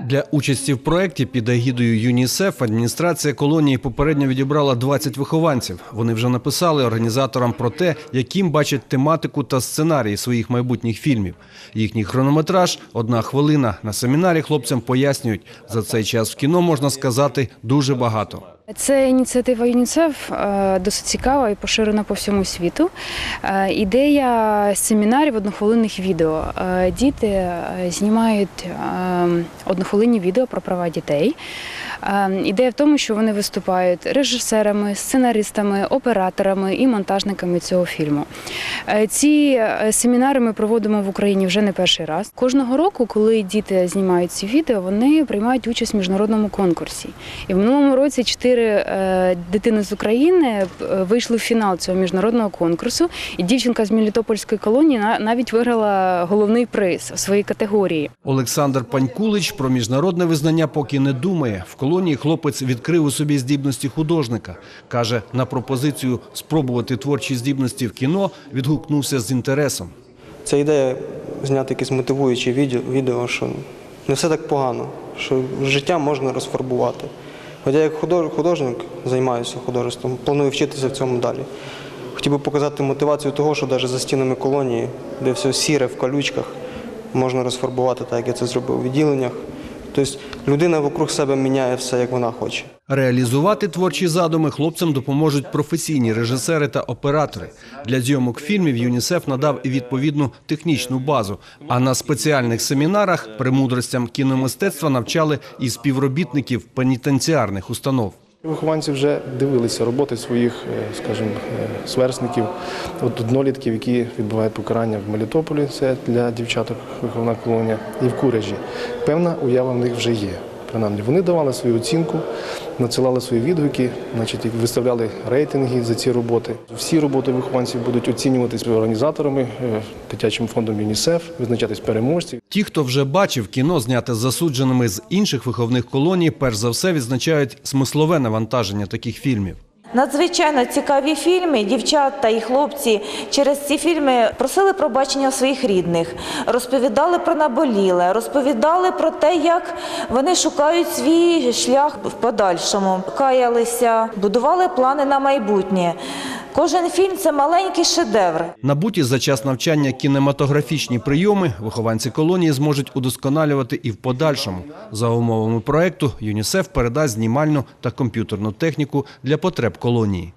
Для участі в проєкті під агідою ЮНІСЕФ адміністрація колонії попередньо відібрала 20 вихованців. Вони вже написали організаторам про те, яким бачать тематику та сценарії своїх майбутніх фільмів. Їхній хронометраж одна хвилина. На семінарі хлопцям пояснюють, за цей час в кіно можна сказати дуже багато. Це ініціатива ЮНІСЕФ е, досить цікава і поширена по всьому світу. Е, Ідея семінарів однохвилинних відео. Е, Діти знімають однохвилинні відео про права дітей. Ідея в тому, що вони виступають режисерами, сценаристами, операторами і монтажниками цього фільму. Ці семінари ми проводимо в Україні вже не перший раз. Кожного року, коли діти знімають ці відео, вони приймають участь в міжнародному конкурсі. І в минулому році чотири е, дитини з України е, вийшли в фінал цього міжнародного конкурсу. І дівчинка з Мелітопольської колонії на- навіть виграла головний приз в своїй категорії. Олександр Панькулич про міжнародне визнання поки не думає. В колонії хлопець відкрив у собі здібності художника. Каже, на пропозицію спробувати творчі здібності в кіно відгукнувся з інтересом. Ця ідея зняти якесь мотивуюче відео, відео, що не все так погано, що життя можна розфарбувати. Хоча я як худож- художник займаюся художеством, планую вчитися в цьому далі. Хотів би показати мотивацію того, що навіть за стінами колонії, де все сіре в колючках, можна розфарбувати так, як я це зробив у відділеннях. Тобто людина вокруг себе міняє все, як вона хоче. Реалізувати творчі задуми хлопцям допоможуть професійні режисери та оператори. Для зйомок фільмів ЮНІСЕФ надав і відповідну технічну базу. А на спеціальних семінарах премудростям кіномистецтва навчали і співробітників пенітенціарних установ. Вихованці вже дивилися роботи своїх, е, скажімо, е, сверстників, от однолітків, які відбувають покарання в Мелітополі, це для дівчаток виховна колонія, і в Курежі. Певна уява в них вже є. Принаймні, вони давали свою оцінку, надсилали свої відгуки, значить, виставляли рейтинги за ці роботи. Всі роботи вихованців будуть оцінюватися організаторами, е, дитячим фондом ЮНІСЕФ, визначатись переможці. Ті, хто вже бачив кіно, зняте з засудженими з інших виховних колоній, перш за все відзначають смислове навантаження таких фільмів. Надзвичайно цікаві фільми. Дівчата і хлопці через ці фільми просили пробачення своїх рідних, розповідали про наболіле, розповідали про те, як вони шукають свій шлях в подальшому, каялися, будували плани на майбутнє. Кожен фільм це маленький шедевр. Набуті за час навчання кінематографічні прийоми вихованці колонії зможуть удосконалювати і в подальшому. За умовами проекту ЮНІСЕФ передасть знімальну та комп'ютерну техніку для потреб колонії.